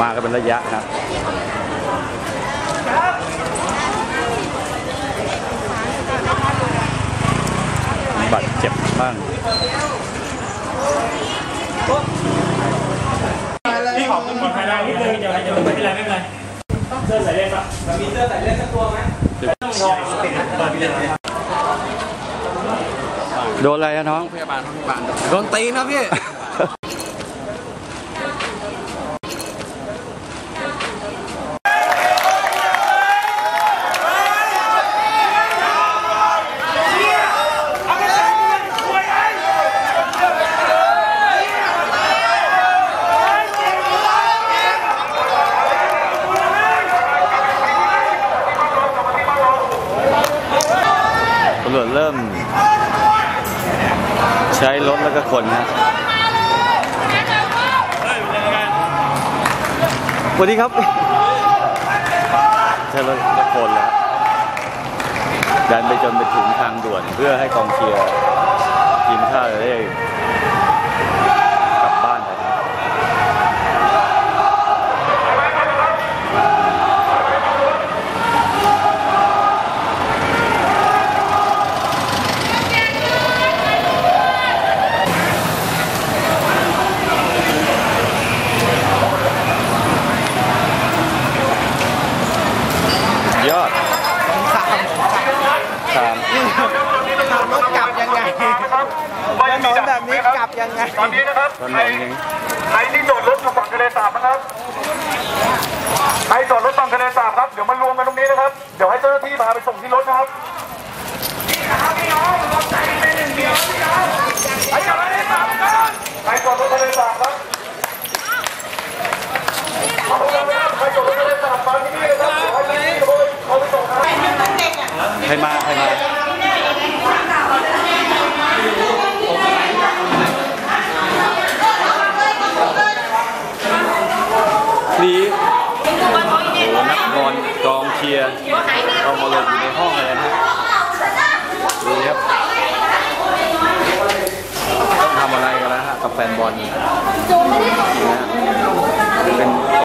มากันเป็นระยะครับบัตรเจ็บบ้างพี่ขอบคุณขอถ่ายได้นิดนึงเดี๋ยวเดี๋ยวไม่เป็นไรไม่เป็นไรเสื้อใส่เล่นปะมีเสื้อใส่เล่นสักตัวไหมต้องรอโดนอะไรอะน้องพยาบาลพยาบาลโดนตีนครับพี่ รวจเริ่ม ใช้รถแล้วก็คนนะสวัสดีครับ ใช้รถแล้วก็คนแล้วดันไปจนไปถึงทางด่วนเพื่อให้กองเชียร์ทีมท่าเรือได้กลับบ้านไปครับยอดสามรถกลับยังไงถนนแบบนี้กลับยังไงตอนนี้นะครับตอนใคไหรนยังใครที่จอดรถอยู่ฝั่งทะเลสาบนะครับใครจอดรถฝั่งทะเลสาบครับ เดี๋ยวมารวมกันตรงนี้นะครับ เดี๋ยวให้เจ้าหน้าที่พาไปส่งที่รถนะครับใครจอดรถทะเลสาบครับใครจอดรถทะเลสาบครับเอาไปเลยนะครับใครจอดรถทะเลสาบมาที่นี่เลยครับเดี๋ยวให้เจ้าหน้าที่เขาไปส่งนะครับ ใครมาใครมานี่โอ้โหนักบอลกองเชียร์เอามาลงอยู่ในห้องเลยนะดูครับต้องทำอะไรกันแล้วฮะกับแฟนบอลนี่นะเป็น